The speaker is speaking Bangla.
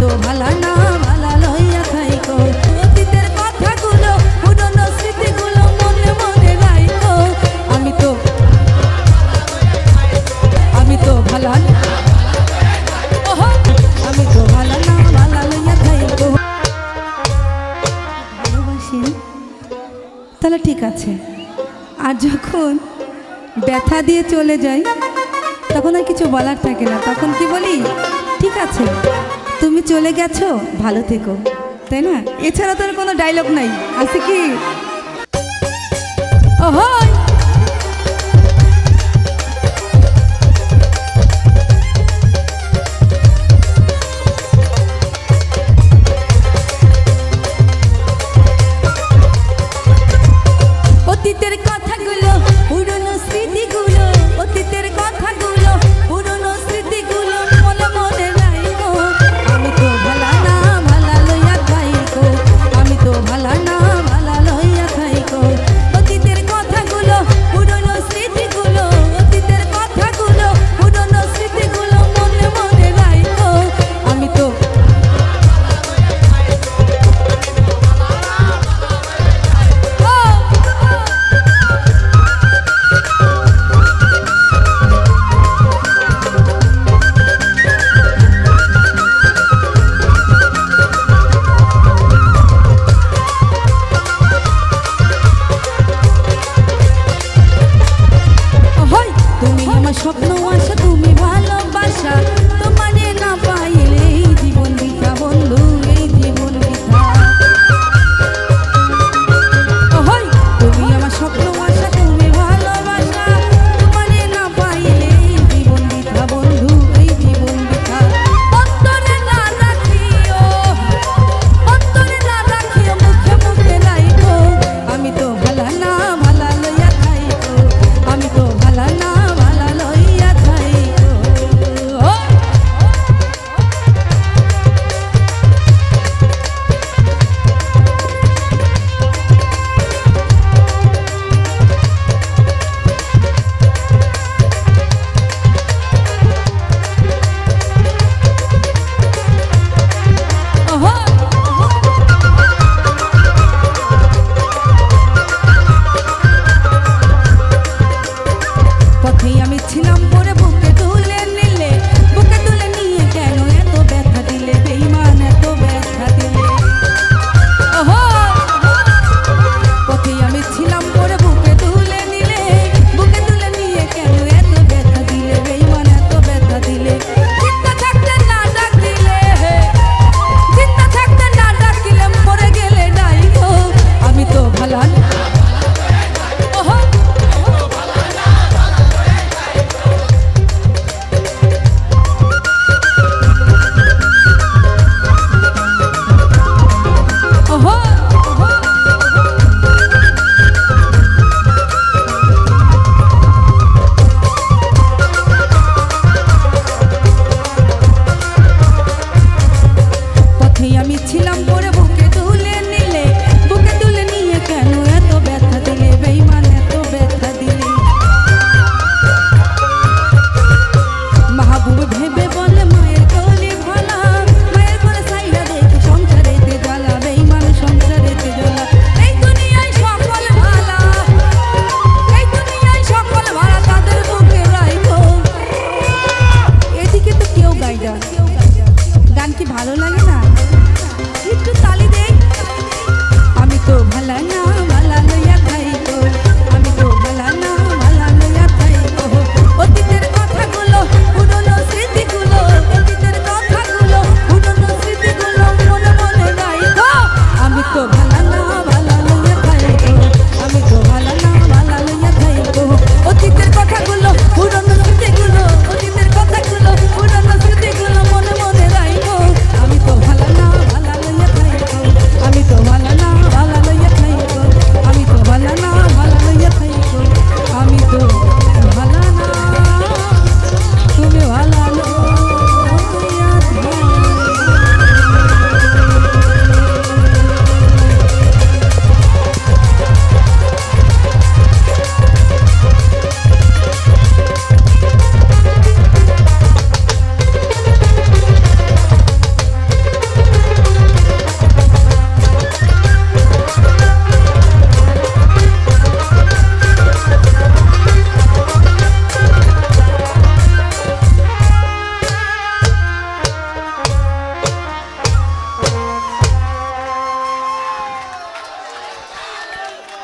তো ভালা না ভালা লইয়া থাইকো অতীতের কথাগুলো, পুরনো স্মৃতিগুলো মনে মনে রাইকো আমি তো আমি তো ভালা আমি তো ভালা না ভালা লইয়া থাইকো তাহলে ঠিক আছে। আর যখন ব্যথা দিয়ে চলে যাই, তখন আর কিছু বলার থাকে না। তখন কি বলি? ঠিক আছে। তুমি চলে গেছো? ভালো থেকো। তাই না? এছাড়া তো কোনো ডায়লগ নাই। আছে কি? ওহো! but no, I should.